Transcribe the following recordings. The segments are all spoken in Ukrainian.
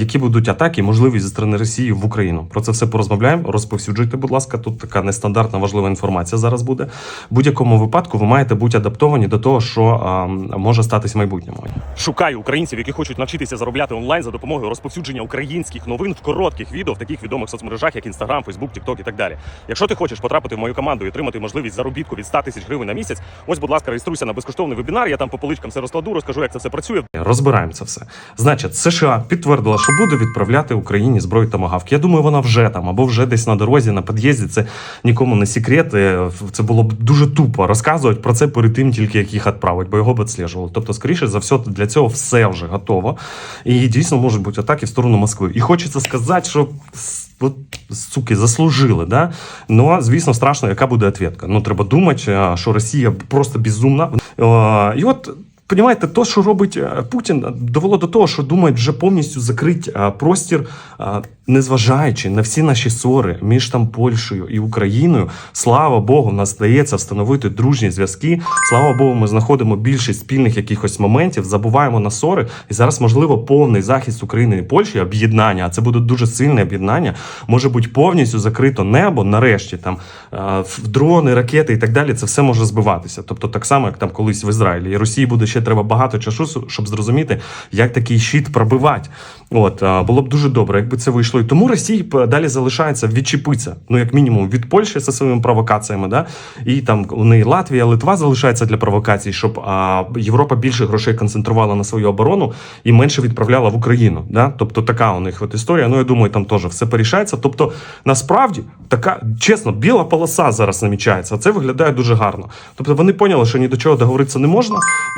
Які будуть атаки, можливі зі сторони Росії в Україну? Про це все порозмовляємо. Розповсюджуйте, будь ласка. Тут така нестандартна важлива інформація зараз буде. В будь-якому випадку ви маєте бути адаптовані до того, що а, може статись в майбутньому. Шукаю українців, які хочуть навчитися заробляти онлайн за допомогою розповсюдження українських новин в коротких відео в таких відомих соцмережах, як Instagram, Facebook, TikTok і так далі. Якщо ти хочеш потрапити в мою команду і отримати можливість заробітку від 100 тисяч гривень на місяць, ось, будь ласка, реєструйся на безкоштовний вебінар. Я там по поличкам все розкладу, розкажу, як це все працює. Розбираємо це все. Значить, США підтвердила, що буде відправляти Україні зброю томагавк. Я думаю, вона вже там або вже десь на дорозі, на під'їзді. Це нікому не секрет. Е, Це було б дуже тупо розказувати про це перед тим, тільки як їх відправить, бо його б відслежували. Тобто, скоріше за все, для цього все вже готово. І дійсно можуть бути атаки в сторону Москви. І хочеться сказати, що. От, суки, заслужили, да? Ну, звісно, страшно, яка буде відповідка. Ну, треба думати, що Росія просто безумна. Е, І от Понімаєте, то, що робить е, Путін, довело до того, що думають вже повністю закрити е, простір, е, незважаючи на всі наші ссори між там Польщею і Україною. Слава Богу, нас вдається встановити дружні зв'язки. Слава Богу, ми знаходимо більшість спільних якихось моментів, забуваємо на ссори. І зараз, можливо, повний захист України і Польщі, об'єднання, а це буде дуже сильне об'єднання. Може бути повністю закрито небо. Нарешті там е, в дрони, ракети і так далі. Це все може збиватися. Тобто, так само, як там колись в Ізраїлі. І Росії буде ще треба багато часу, щоб зрозуміти, як такий щит пробивати. От було б дуже добре, якби це вийшло. І тому Росії далі залишається відчепитися, ну як мінімум від Польщі зі своїми провокаціями, да і там у неї Латвія, Литва залишається для провокацій, щоб а, Європа більше грошей концентрувала на свою оборону і менше відправляла в Україну. Да? Тобто така у них от історія. Ну я думаю, там теж все порішається. Тобто, насправді така чесно, біла полоса зараз намічається. Це виглядає дуже гарно. Тобто вони поняли, що ні до чого договоритися не можна.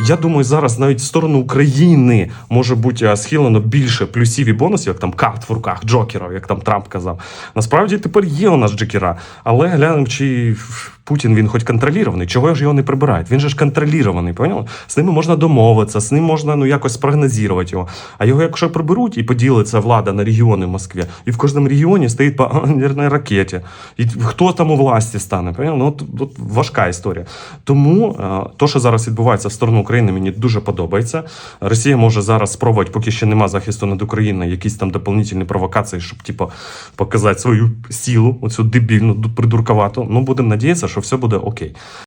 Я думаю, зараз навіть в сторону України може бути схилено більше плюсів і бонусів, як там карт в руках, джокерів, як там Трамп казав. Насправді тепер є у нас джокера, але глянемо, чи Путін він хоч контролірований, чого ж його не прибирають? Він же ж контролірований, поняли? З ними можна домовитися, з ним можна ну якось спрогнозувати його. А його, якщо приберуть і поділиться влада на регіони в Москві, і в кожному регіоні стоїть по ядерній ракеті, і хто там у власті стане? Поняли? Ну от, от важка історія. Тому е, то, що зараз відбувається в сторону України, мені дуже подобається. Росія може зараз спробувати, поки ще нема захисту над Україною, якісь там доповнительні провокації, щоб типу, показати свою силу, оцю дебільну, придурковату. Ну будемо надіятися, що все буде окей.